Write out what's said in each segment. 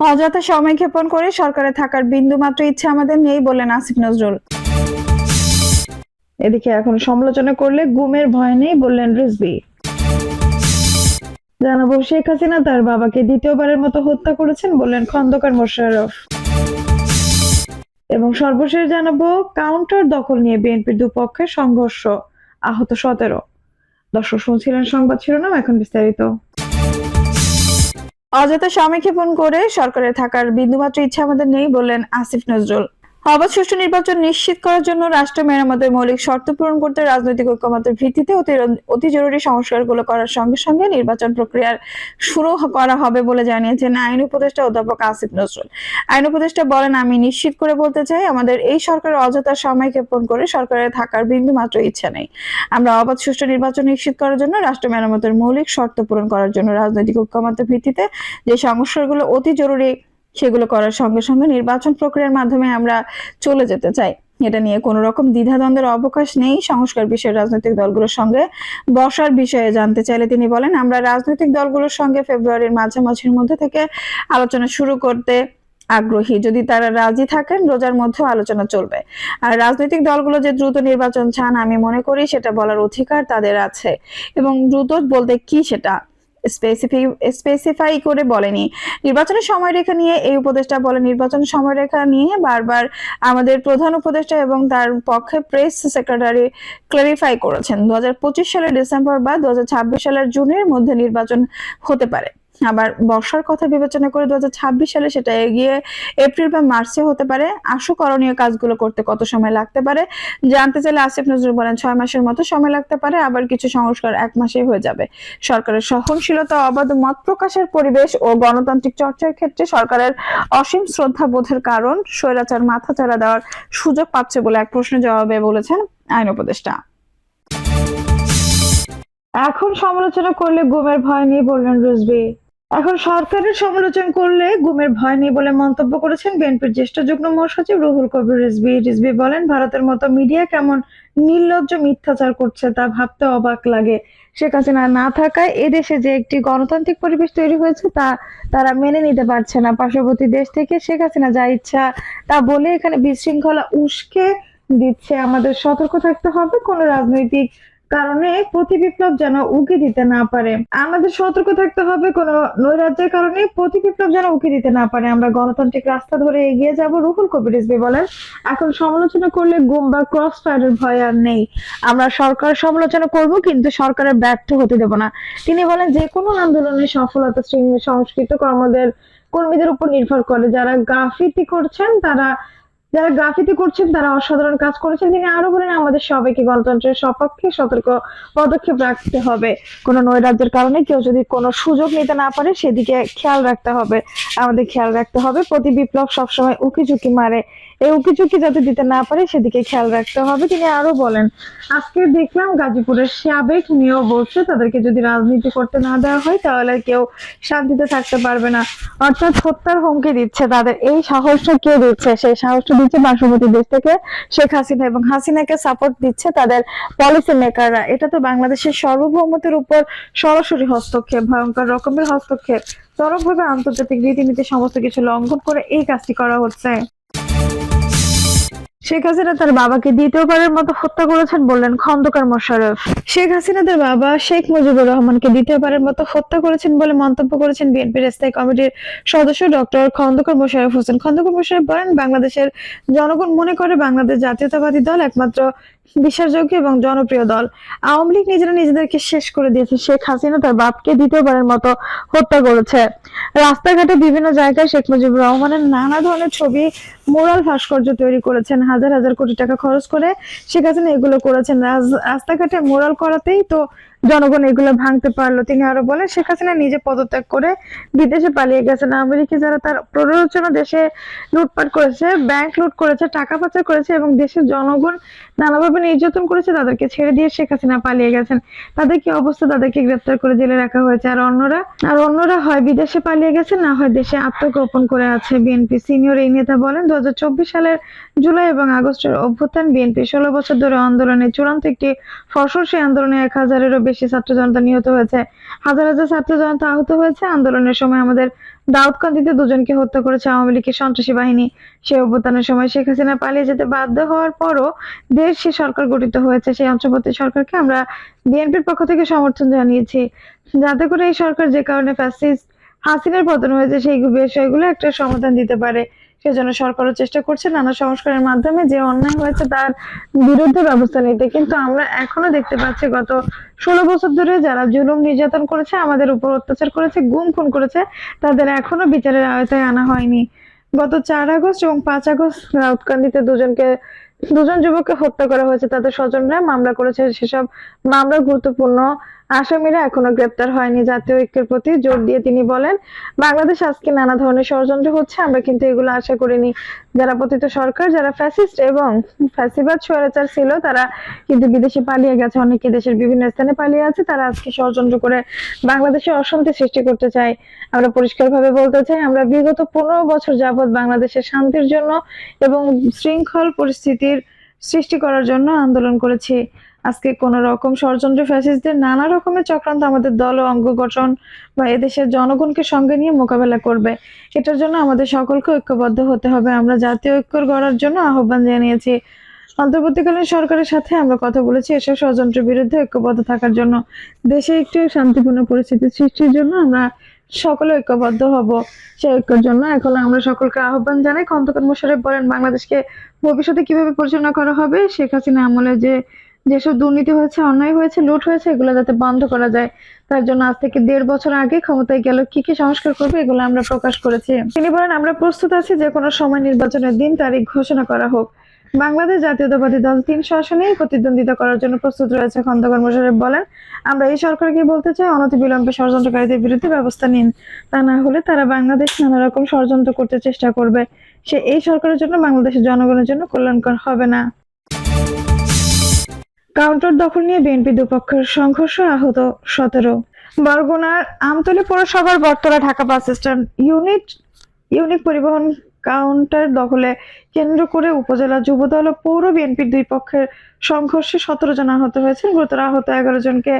অযথা সময় ক্ষেপণ করে সরকারে থাকার বিন্দু মাত্র ইচ্ছে আমাদের নেই বললেন আসিফ নজরুল। এদিকে এখন সমালোচনা করলে গুমের ভয় নেই বললেন রিজবি জানাব শেখ হাসিনা তার বাবাকে দ্বিতীয়বারের মতো হত্যা করেছেন বললেন খন্দকার মোশাররফ। এবং সর্বশেষ জানাব কাউন্টার দখল নিয়ে বিএনপির দুপক্ষের সংঘর্ষ, আহত সতেরো। দর্শক শুনছিলেন সংবাদ শিরোনাম, এখন বিস্তারিত। অযথা সমীক্ষেপণ করে সরকারে থাকার বিন্দুমাত্র ইচ্ছা আমাদের নেই বললেন আসিফ নজরুল। অবাধ সুষ্ঠু নির্বাচন নিশ্চিত করার জন্য রাষ্ট্র মেরামতের মৌলিক শর্ত পূরণ করতে রাজনৈতিক ঐক্যমতের ভিত্তিতে অতি জরুরি সংস্কারগুলো করার সঙ্গে সঙ্গে নির্বাচন প্রক্রিয়ার শুরু করা হবে বলে জানিয়েছেন আইন উপদেষ্টা অধ্যাপক আসিফ নজরুল। আইন উপদেষ্টা বলেন, আমি নিশ্চিত করে বলতে চাই, আমাদের এই সরকারের অযথা সময় ক্ষেপণ করে সরকারে থাকার বিন্দু মাত্র ইচ্ছা নেই। আমরা অবাধ সুষ্ঠু নির্বাচন নিশ্চিত করার জন্য রাষ্ট্র মেরামতের মৌলিক শর্ত পূরণ করার জন্য রাজনৈতিক ঐক্যমতের ভিত্তিতে যে সংস্কারগুলো অতি জরুরি সেগুলো করার সঙ্গে সঙ্গে নির্বাচন প্রক্রিয়ার মাধ্যমে আমরা চলে যেতে চাই। এটা নিয়ে কোনো রকম দ্বিধাদ্বন্দ্বের অবকাশ নেই। সংস্কার বিষয়ে রাজনৈতিক দলগুলোর সঙ্গে বসার বিষয়ে জানতে চাইলে তিনি বলেন, আমরা রাজনৈতিক দলগুলোর সঙ্গে ফেব্রুয়ারির মাঝামাঝির মধ্যে থেকে আলোচনা শুরু করতে আগ্রহী। যদি তারা রাজি থাকেন, রোজার মধ্যেও আলোচনা চলবে। আর রাজনৈতিক দলগুলো যে দ্রুত নির্বাচন চান, আমি মনে করি সেটা বলার অধিকার তাদের আছে। এবং দ্রুত বলতে কি সেটা? স্পেসিফাই করে বলেনি। নির্বাচনের সময়রেখা নিয়ে, এই উপদেষ্টা বলে নির্বাচনের সময়রেখা নিয়ে বারবার আমাদের প্রধান উপদেষ্টা এবং তার পক্ষে প্রেস সেক্রেটারি ক্লারিফাই করেছেন। দু হাজার পঁচিশ সালের ডিসেম্বর বা দুহাজার ছাব্বিশ সালের জুনের মধ্যে নির্বাচন হতে পারে। আবার বর্ষার কথা বিবেচনা করে দু হাজার ছাব্বিশ সালে সেটা এগিয়ে এপ্রিল বা মার্চে হতে পারে। আশু করণীয় কাজগুলো করতে কত সময় লাগতে পারে? জানতে চাইলে আসিফ নজরুল বলেন, ছয় মাসের মতো সময় লাগতে পারে, আবার কিছু সংস্কার এক মাসেই হয়ে যাবে। সরকারের সহনশীলতা, অবাধ মত প্রকাশের পরিবেশ ও গণতান্ত্রিক চর্চার ক্ষেত্রে সরকারের অসীম শ্রদ্ধা বোধের কারণ স্বৈরাচার মাথাচাড়া দেওয়ার সুযোগ পাচ্ছে বলে এক প্রশ্নের জবাবে বলেছেন আইন উপদেষ্টা। এখন সমালোচনা করলে গুমের ভয় নিয়ে বললেন রুজবি এখন সরকারের সমালোচনা করলে গুমের ভয় নেই বলে মন্তব্য করেছেন বিএনপির জ্যেষ্ঠ যুগ্ম মহাসচিব রুহুল কবির রিজভি। রিজভি বলেন, ভারতের মতো মিডিয়া কেমন নির্লজ্জ মিথ্যাচার করছে তা ভাবতে অবাক লাগে। শেখ হাসিনা না থাকায় এদেশে যে একটি গণতান্ত্রিক পরিবেশ তৈরি হয়েছে তা তারা মেনে নিতে পারছে না। পার্শ্ববর্তী দেশ থেকে শেখ হাসিনা যা ইচ্ছা তা বলে এখানে বিশৃঙ্খলা উস্কে দিচ্ছে। আমাদের সতর্ক থাকতে হবে। কোনো রাজনৈতিক কারণে প্রতি বিপ্লব যেন উকি দিতে না পারে। আমাদের সতর্ক থাকতে হবে কোনো নৈরাজ্যের কারণে প্রতি বিপ্লব যেন উকি দিতে না পারে। আমরা গণতান্ত্রিক রাস্তা ধরে এগিয়ে যাব, রুহুল কবির রিজভী বলেন, এখন সমালোচনা করলে গুম বা ক্রস ফায়ারের ভয় আর নেই। আমরা সরকার সমালোচনা করব, কিন্তু সরকারের ব্যর্থ হতে দেব না। তিনি বলেন, যে কোনো আন্দোলনের সফলতা সংস্কৃত কর্মদের কর্মীদের উপর নির্ভর করে। যারা গাফিতি করছেন, তারা যারা গ্রাফিতি করছেন, তারা অসাধারণ কাজ করেছেন। তিনি আরও বলেন, আমাদের সবাইকে গণতন্ত্রের সপক্ষে সতর্ক পদক্ষেপ রাখতে হবে। কোনো নৈরাজ্যের কারণে কেউ যদি কোনো সুযোগ নিতে না পারে, সেদিকে খেয়াল রাখতে হবে। আমাদের খেয়াল রাখতে হবে। প্রতি বিপ্লব সবসময় উকি ঝুঁকি মারে। এই উকি ঝুঁকি যাতে দিতে না পারে, সেদিকে খেয়াল রাখতে হবে। তিনি আরও বলেন, আজকে দেখলাম গাজীপুরের সাবেক নিয়েও বলছে, তাদেরকে যদি রাজনীতি করতে না দেওয়া হয়, তাহলে কেউ শান্তিতে থাকতে পারবে না। অর্থাৎ হত্যার হুমকি দিচ্ছে তাদের। এই সাহসটা কে দিচ্ছে? সেই সাহসটা দিচ্ছে পার্শ্ববর্তী দেশ থেকে শেখ হাসিনা এবং হাসিনাকে সাপোর্ট দিচ্ছে তাদের পলিসি মেকাররা এটা তো বাংলাদেশের সার্বভৌমত্বের উপর সরাসরি হস্তক্ষেপ, ভয়ঙ্কর রকমের হস্তক্ষেপ। চরমভাবে আন্তর্জাতিক রীতিনীতি সমস্ত কিছু লঙ্ঘন করে এই কাজটি করা হচ্ছে। শেখ হাসিনা তার বাবাকে দ্বিতীয়বারের মতো হত্যা করেছেন বললেন খন্দকার মোশাররফ। শেখ হাসিনা তার বাবা শেখ মুজিবুর রহমানকে দ্বিতীয়বারের মতো হত্যা করেছেন বলে মন্তব্য করেছেন বিএনপির স্থায়ী কমিটির সদস্য ডক্টর খন্দকার মোশারফ হোসেন। খন্দকার মোশারফ বলেন, বাংলাদেশের জনগণ মনে করে বাংলাদেশ জাতীয়তাবাদী দল একমাত্র বিশ্বাসযোগ্য এবং জনপ্রিয় দল। আওয়ামী লীগ নিজেরা নিজেদেরকে শেষ করে দিয়েছে। শেখ হাসিনা তার বাপকে দ্বিতীয়বারের মতো হত্যা করেছে। রাস্তাঘাটে বিভিন্ন জায়গায় শেখ মুজিবুর রহমানের নানা ধরনের ছবি, মোরাল ভাস্কর্য তৈরি করেছেন। হাজার হাজার কোটি টাকা খরচ করে শেখ হাসিনা এগুলো করেছেন। রাস্তাঘাটে মোরাল করাতেই তো জনগণ এগুলো ভাঙতে পারল। তিনি আরও বলেন, শেখ হাসিনা নিজে পদত্যাগ করে বিদেশে পালিয়ে গেছেন আমেরিকা যারা তার প্ররোচনা দেশে লুটপাট করেছে ব্যাংক লুট করেছে, টাকা পাচার করেছে এবং দেশের জনগণ নানাভাবে নির্যাতন করেছে, তাদেরকে ছেড়ে দিয়ে শেখ হাসিনা পালিয়ে গেছেন। তাদের কি অবস্থা? তাদেরকে গ্রেপ্তার করে জেলে রাখা হয়েছে। আর অন্যরা আর অন্যরা, হয় বিদেশে পালিয়ে গেছে, না হয় দেশে আত্মগোপন করে আছে বিএনপি। সিনিয়র এই নেতা বলেন দু হাজার চব্বিশ সালের জুলাই এবং আগস্টের অভ্যুত্থান বিএনপি ষোলো বছর ধরে আন্দোলনে চূড়ান্ত একটি ফসল, সেই আন্দোলনে এক হাজারেরও বেশি ছাত্র জনতা নিহত হয়েছে। হাজার হাজার ছাত্র জনতা আহত হয়েছে। আন্দোলনের সময় আমাদের দাউদকান্দিতে দুজনকে হত্যা করেছে আওয়ামী লীগের সন্ত্রাসী বাহিনী। সেই অভ্যুত্থানের সময় শেখ হাসিনা পালিয়ে যেতে বাধ্য হওয়ার পরও দেশ সে সরকার গঠিত হয়েছে। সেই অন্তর্বর্তী সরকারকে আমরা বিএনপির পক্ষ থেকে সমর্থন জানিয়েছি। যাতে করে এই সরকার যে কারণে ফ্যাসিস্ট হাসিনার পতন হয়েছে, সেই বিষয়গুলো একটা সমাধান দিতে পারে। সেজন্য সরকারও চেষ্টা করছে নানা সংস্কারের মাধ্যমে যে অন্যায় হয়েছে তার বিরুদ্ধে ব্যবস্থা নিতে। কিন্তু আমরা এখনও দেখতে পাচ্ছি গত ষোলো বছর ধরে যারা জুলুম নির্যাতন করেছে, আমাদের উপর অত্যাচার করেছে, গুম খুন করেছে, তাদের এখনও বিচারের আওতায় আনা হয়নি। গত চার আগস্ট এবং পাঁচ আগস্ট রাউতকান্দিতে দুজনকে, দুজন যুবককে হত্যা করা হয়েছে। তাদের স্বজনরা মামলা করেছে। সেসব মামলা গুরুত্বপূর্ণ। আসামিরা এখনও গ্রেপ্তার হয়নি। জাতীয় ঐক্যের প্রতি জোর দিয়ে তিনি বলেন, বাংলাদেশ আজকে নানা ধরনের ষড়যন্ত্র হচ্ছে, আমরা কিন্তু এগুলো আশা করিনি। যারা পতিত সরকার, যারা ফ্যাসিস্ট এবং ফ্যাসিবাদ স্বৈরাচার ছিল, তারা কিন্তু বিদেশে পালিয়ে গেছে। অনেকে দেশের বিভিন্ন স্থানে পালিয়ে আছে, তারা আজকে ষড়যন্ত্র করে বাংলাদেশে অশান্তি সৃষ্টি করতে চায়। আমরা পরিষ্কারভাবে বলতে চাই, আমরা বিগত পনেরো বছর যাবৎ বাংলাদেশের শান্তির জন্য এবং শৃঙ্খল পরিস্থিতির সৃষ্টি করার জন্য আন্দোলন করেছি। আজকে কোন রকম ষড়যন্ত্র ফ্যাসিস্টদের নানা রকমের চক্রান্ত আমাদের দল ও অঙ্গ গঠন বা এদেশের জনগণকে সঙ্গে নিয়ে মোকাবেলা করবে। এটার জন্য আমাদের সকলকে ঐক্যবদ্ধ হতে হবে। আমরা জাতীয় ঐক্য গড়ার জন্য আহ্বান জানিয়েছি। অন্তর্বর্তীকালীন সরকারের সাথে আমরা কথা বলেছি এসব ষড়যন্ত্রের বিরুদ্ধে ঐক্যবদ্ধ থাকার জন্য। দেশে একটি শান্তিপূর্ণ পরিস্থিতি সৃষ্টির জন্য আমরা সকলে ঐক্যবদ্ধ হব। সেই ঐক্যের জন্য এখন আমরা সকলকে আহ্বান জানাই। খন্দকার মোশারেফ বলেন, বাংলাদেশকে ভবিষ্যতে কীভাবে পরিচালনা করা হবে? শেখ হাসিনা আমলে যে যেসব দুর্নীতি হয়েছে, অন্যায় হয়েছে, লুট হয়েছে, এগুলো যাতে বন্ধ করা যায়। তার জন্য আজ থেকে দেড় বছর আগে ক্ষমতায় গেল কি কি সংস্কার করবে, এগুলো আমরা প্রকাশ করেছি। তিনি বলেন, আমরা প্রস্তুত আছি যে কোনো সময় নির্বাচনের দিন তারিখ ঘোষণা করা হোক। বাংলাদেশ জাতীয়তাবাদী দল তিন আসনেই প্রতিদ্বন্দ্বিতা করার জন্য প্রস্তুত রয়েছে, খন্দকার মোশাররফ বলেন। আমরা এই সরকারকে বলতে চাই, অনতিবিলম্বে ষড়যন্ত্রকারীদের বিরুদ্ধে ব্যবস্থা নিন। তা না হলে তারা বাংলাদেশ নানা রকম ষড়যন্ত্র করতে চেষ্টা করবে। সে এই সরকারের জন্য, বাংলাদেশের জনগণের জন্য কল্যাণকর হবে না। কাউন্টার দখল নিয়ে বিএনপি দুপক্ষের সংঘর্ষ আহত সতেরো। বরগুনার আমতলী পৌরসভার Battala Dhaka bus stand unit unique পরিবহন কাউন্টার দখলে কেন্দ্র করে উপজেলা যুবদল ও পৌর বিএনপির দুই পক্ষের সংঘর্ষে সতেরো জন আহত হয়েছেন। গুরুতর আহত এগারো জনকে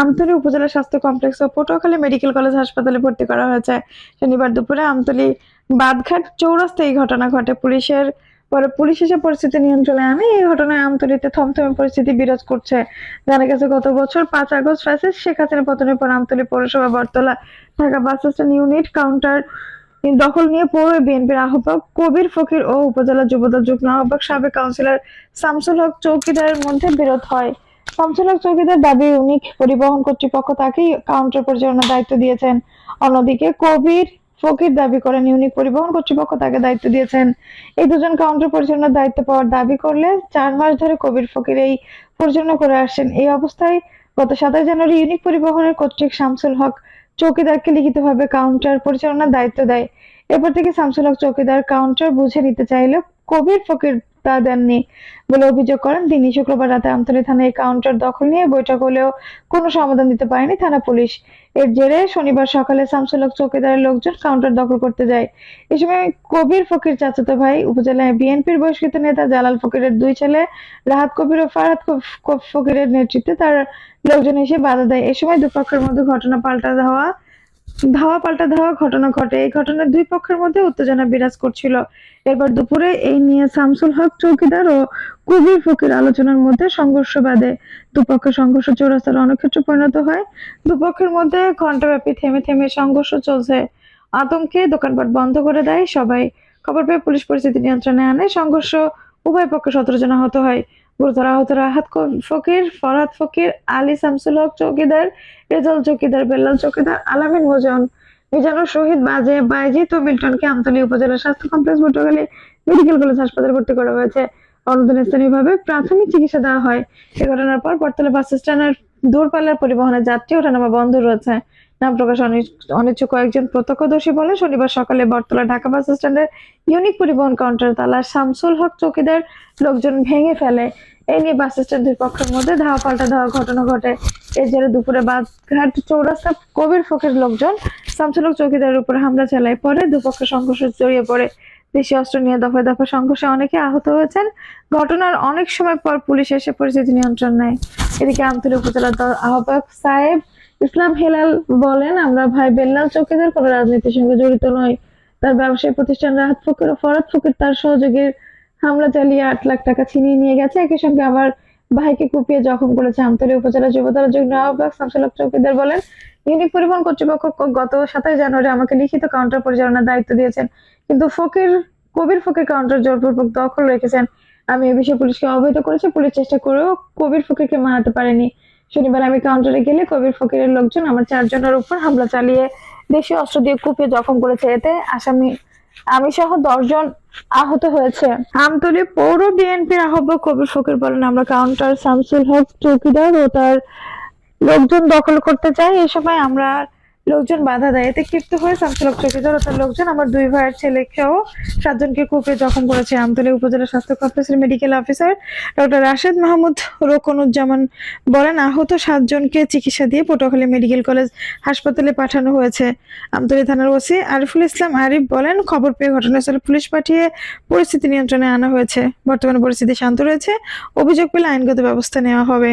আমতলী উপজেলা স্বাস্থ্য কমপ্লেক্স ও পটুয়াখালী মেডিকেল কলেজ হাসপাতালে ভর্তি করা হয়েছে। শনিবার দুপুরে আমতলী বাদঘাট চৌরাস্তায় এই ঘটনা ঘটে। পুলিশের পরে পুলিশ এসে পরিস্থিতি নিয়ন্ত্রণে আনে। এই ঘটনায় আমতলীতে থমথমে পরিস্থিতি বিরাজ করছে। জানা গেছে গত বছর পাঁচ আগস্ট ফ্যাসিস শেখ হাসিনা পতনের পর আমতলী পৌরসভা Battala Dhaka bus stand unit counter দখল নিয়ে পৌর বিএনপির আহ্বায়ক কবির ফকির ও উপজেলা যুবদল যুগ্ম আহ্বায়ক সাবেক কাউন্সিলর শামসুল হক চৌকিদারের মধ্যে বিরোধ হয়। শামসুল হক চৌকিদার দাবি ইউনিক পরিবহন কর্তৃপক্ষ তাকেই কাউন্টার পরিচালনার দায়িত্ব দিয়েছেন। অন্যদিকে কবির ফকির দাবি করেন, ইউনিক পরিবহন কর্তৃপক্ষ তাকে দায়িত্ব দিয়েছেন। এই দুজন কাউন্টার পরিচালনার দায়িত্ব পাওয়ার দাবি করলে চার মাস ধরে কবির ফকির এই পরিচালনা করে আসছেন। এই অবস্থায় গত সাতাশ জানুয়ারি ইউনিক পরিবহনের কর্তৃক শামসুল হক চৌকিদারকে লিখিতভাবে কাউন্টার পরিচালনার দায়িত্ব দেয়। এরপর থেকে শামসুল হক চৌকিদার কাউন্টার বুঝে নিতে চাইলে কবির ফকির তা দেননি বলে অভিযোগ করেন তিনি শুক্রবার রাতে আমতলী থানায় কাউন্টার দখল নিয়ে বৈঠক হলেও কোনো সমাধান দিতে পারেনি থানা পুলিশ। এর জেরে শনিবার সকালে শামসুল হক চৌকিদারের লোকজন কাউন্টার দখল করতে যায়। এ সময় কবির ফকির চাচাতো ভাই উপজেলায় বিএনপির বহিষ্কৃত নেতা জালাল ফকিরের দুই ছেলে, রাহাত কবির ও কফ- ফকিরের নেতৃত্বে তার লোকজন এসে বাধা দেয়। এ সময় দুপক্ষের মধ্যে ঘটনা পাল্টা ধাওয়া ধাওয়া পাল্টা ধাওয়া ঘটনা ঘটে। এই ঘটনায় দুই পক্ষের মধ্যে উত্তেজনা বিরাজ করছিল। এরপর দুপুরে এই নিয়ে শামসুল হক চৌকিদার ও কবির ফকির আলোচনার মধ্যে সংঘর্ষ বাঁধে। দুপক্ষের সংঘর্ষ চৌরাস্তার অনেকক্ষেত্রে পরিণত হয়। দুপক্ষের মধ্যে ঘণ্টাব্যাপী থেমে থেমে সংঘর্ষ চলছে। আতঙ্কে দোকানপাট বন্ধ করে দেয় সবাই। খবর পেয়ে পুলিশ পরিস্থিতি নিয়ন্ত্রণে আনে। সংঘর্ষ উভয় পক্ষে সতেরো জন আহত হয়। গুরুতর আহত রাহাত ফকির ফরহাদ ফকির, আলী শামসুল হক চৌকিদার, রেজাল চৌকিদার, বেল্লাল চৌকিদার, আলামিন মোজন মিজানুর শহীদ বাজে মিল্টনকে আমতলী উপজেলা স্বাস্থ্য কমপ্লেক্স পটুয়াখালী মেডিকেল কলেজ হাসপাতালে ভর্তি করা হয়েছে। অন্যদিন স্থানীয়ভাবে প্রাথমিক চিকিৎসা দেওয়া হয়। এ ঘটনার পর বটতলা বাস স্ট্যান্ডের দূরপাল্লার পরিবহনের যাত্রী ওঠানামা বন্ধ রয়েছে। নাম প্রকাশ অনিচ- অনিচ্ছুক কয়েকজন প্রত্যক্ষদর্শী বলে শনিবার সকালে বটতলা ঢাকা বাস স্ট্যান্ডের ইউনিক পরিবহন কাউন্টার তালা শামসুল হক চৌকিদার লোকজন ভেঙে ফেলে। এই নিয়ে বাস স্ট্যান্ড দুই পক্ষের মধ্যে ধাওয়া পাল্টা ধাওয়া ঘটনা ঘটে। জেরে দুপুরে বাসঘাট চৌরাস্তা কবির ফকির লোকজন শামসুল হক চৌকিদারের উপর হামলা চালায়। পরে দুপক্ষের সংঘর্ষ জড়িয়ে পড়ে। দেশীয় অস্ত্র নিয়ে দফায় দফা সংঘর্ষে অনেকে আহত হয়েছেন। ঘটনার অনেক সময় পর পুলিশ এসে পরিস্থিতি নিয়ন্ত্রণ নেয়। এদিকে আমতলী উপজেলার আহ্বায়ক সাহেব ইসলাম হেলাল বলেন, আমরা ভাই বেল্লাল চৌকিদার, কোনো রাজনীতির সঙ্গে জড়িত নয় তার ব্যবসায়ী প্রতিষ্ঠান রাহাত ফকির ও ফরাদ ফকির তার সহযোগীর হামলা চালিয়ে আট লাখ টাকা ছিনিয়ে নিয়ে গেছে। একই সঙ্গে আবার ভাইকে কুপিয়ে জখম করেছে আমতলী উপজেলা যুবদল যুগ্ম আহ্বায়ক শামসুল হক চৌকিদার বলেন, ইউনিক পরিবহন কর্তৃপক্ষ গত সাতাশ জানুয়ারি আমাকে লিখিত কাউন্টার পরিচালনার দায়িত্ব দিয়েছেন, কিন্তু ফকির, কবির ফকির কাউন্টার জোরপূর্বক দখল রেখেছেন। আমি এ বিষয়ে পুলিশকে অবহিত করেছি, পুলিশ চেষ্টা করেও কবির ফকিরকে মারাতে পারেনি। শনিবার আমি কাউন্টারে গেলে কবির ফকিরের লোকজন আমার চারজনের উপর হামলা চালিয়ে দেশীয় অস্ত্র দিয়ে কুপিয়ে জখম করেছে। এতে আসামি, আমি সহ দশজন আহত হয়েছে। আমতলী পৌর বিএনপির আহ্বায়ক কবির ফকির বলেন, আমরা কাউন্টার শামসুল হক, চৌকিদার ও তার লোকজন দখল করতে চাই। এ সময় আমরা লোকজন বাধা দেয়। এতে ক্ষিপ্ত হয়ে শামসুল হক চৌকিদার ও তার লোকজন, আমার দুই ভাইয়ের ছেলেকেও সাতজনকে কুপিয়ে জখম করেছে আমতলী উপজেলা স্বাস্থ্য কমপ্লেক্সের medical officer doctor Rashed Mahmud Rokonuzzaman বলেন, আহত সাতজনকে চিকিৎসা দিয়ে পটুয়াখালী মেডিকেল কলেজ হাসপাতালে পাঠানো হয়েছে। আমতলী থানার ওসি আরিফুল ইসলাম আরিফ বলেন, খবর পেয়ে ঘটনাস্থলে পুলিশ পাঠিয়ে পরিস্থিতি নিয়ন্ত্রণে আনা হয়েছে। বর্তমানে পরিস্থিতি শান্ত রয়েছে। অভিযোগ পেলে আইনগত ব্যবস্থা নেওয়া হবে।